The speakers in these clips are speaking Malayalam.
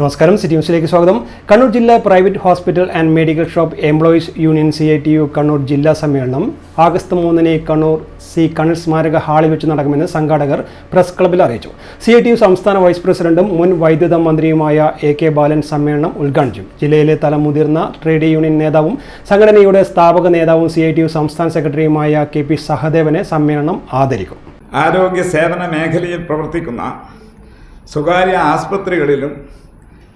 നമസ്കാരം സിറ്റി ന്യൂസിലേക്ക് സ്വാഗതം. കണ്ണൂർ ജില്ലാ private hospital and medical shop employees union C I T U Kannur ജില്ലാ സമ്മേളനം ആഗസ്റ്റ് മൂന്നിന് കണ്ണൂർ സി കണ്ണൂർ സ്മാരക ഹാളിൽ വെച്ച് നടക്കുമെന്ന് സംഘാടകർ പ്രസ് ക്ലബ്ബിൽ അറിയിച്ചു. സി ഐ ടി യു സംസ്ഥാന വൈസ് പ്രസിഡന്റും മുൻ വൈദ്യുത മന്ത്രിയുമായ എ കെ ബാലൻ സമ്മേളനം ഉദ്ഘാടനം ചെയ്യും ജില്ലയിലെ തല മുതിർന്ന ട്രേഡ് യൂണിയൻ നേതാവും സംഘടനയുടെ സ്ഥാപക നേതാവും സി ഐ ടി യു സംസ്ഥാന സെക്രട്ടറിയുമായ കെ പി സഹദേവനെ സമ്മേളനം ആദരിക്കും. ആരോഗ്യ സേവന മേഖലയിൽ പ്രവർത്തിക്കുന്ന സ്വകാര്യ ആസ്പത്രികളിലും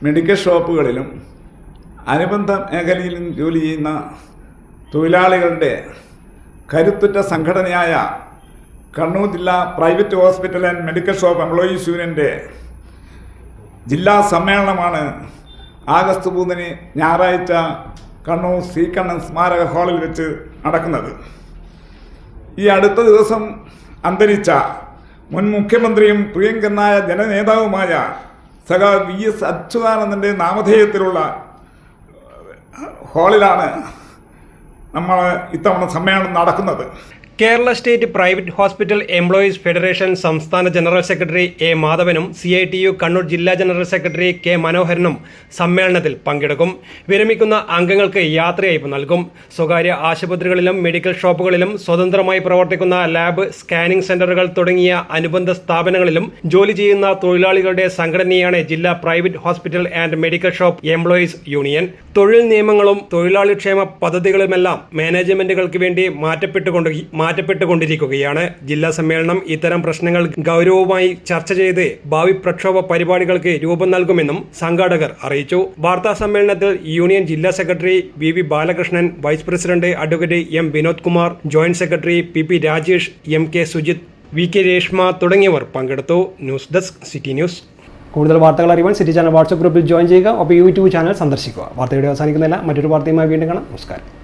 മെഡിക്കൽ ഷോപ്പുകളിലും അനുബന്ധ മേഖലയിലും ജോലി ചെയ്യുന്ന തൊഴിലാളികളുടെ കരുത്തുറ്റ സംഘടനയായ കണ്ണൂർ ജില്ലാ private hospital and medical shop employees യൂണിയന്റെ ജില്ലാ സമ്മേളനമാണ് ആഗസ്റ്റ് മൂന്നിന് ഞായറാഴ്ച കണ്ണൂർ സി കണ്ണൻ സ്മാരക ഹാളിൽ വെച്ച് നടക്കുന്നത്. ഈ അടുത്ത ദിവസം അന്തരിച്ച മുൻ മുഖ്യമന്ത്രിയും പ്രിയങ്കനായ ജനനേതാവുമായ സഖാ വി എസ് അച്യുതാനന്ദന്റെ നാമധേയത്തിലുള്ള ഹാളിലാണ് നമ്മൾ ഇത്തവണ സമ്മേളനം നടക്കുന്നത്. Kerala state private hospital employees federation സംസ്ഥാന general secretary A മാധവനും C I T U Kannur ജില്ലാ ജനറൽ സെക്രട്ടറി കെ മനോഹരനും സമ്മേളനത്തിൽ പങ്കെടുക്കും. വിരമിക്കുന്ന അംഗങ്ങൾക്ക് യാത്രയയപ്പ് നൽകും. സ്വകാര്യ ആശുപത്രികളിലും മെഡിക്കൽ ഷോപ്പുകളിലും സ്വതന്ത്രമായി പ്രവർത്തിക്കുന്ന ലാബ് സ്കാനിംഗ് സെന്ററുകൾ തുടങ്ങിയ അനുബന്ധ സ്ഥാപനങ്ങളിലും ജോലി ചെയ്യുന്ന തൊഴിലാളികളുടെ സംഘടനയാണ് ജില്ലാ private hospital and medical shop employees union. തൊഴിൽ നിയമങ്ങളും തൊഴിലാളി ക്ഷേമ പദ്ധതികളുമെല്ലാം മാനേജ്മെന്റുകൾക്ക് വേണ്ടി മാറ്റപ്പെട്ടുകൊണ്ട് മാറ്റപ്പെട്ടുകൊണ്ടിരിക്കുകയാണ്. ജില്ലാ സമ്മേളനം ഇത്തരം പ്രശ്നങ്ങൾ ഗൗരവമായി ചർച്ച ചെയ്ത് ഭാവി പ്രക്ഷോഭ പരിപാടികൾക്ക് രൂപം നൽകുമെന്നും സംഘാടകർ അറിയിച്ചു. വാർത്താ സമ്മേളനത്തിൽ യൂണിയൻ ജില്ലാ secretary V V Balakrishnan vice president advocate M Vinod Kumar joint secretary P P Rajesh M K Sujith V K Reshma തുടങ്ങിയവർ പങ്കെടുത്തു. News desk city news. കൂടുതൽ വാർത്തകൾ അറിയുവാൻ സിറ്റി ചാനൽ വാട്സ്ആപ്പ് ഗ്രൂപ്പിൽ ജോയിൻ ചെയ്യുക. അപ്പോൾ യൂട്യൂബ് ചാനൽ സന്ദർശിക്കുക. വാർത്തയുടെ അവസാനിക്കുന്നില്ല മറ്റൊരു വാർത്തയുമായി വീണ്ടും കാണാം. നമസ്കാരം.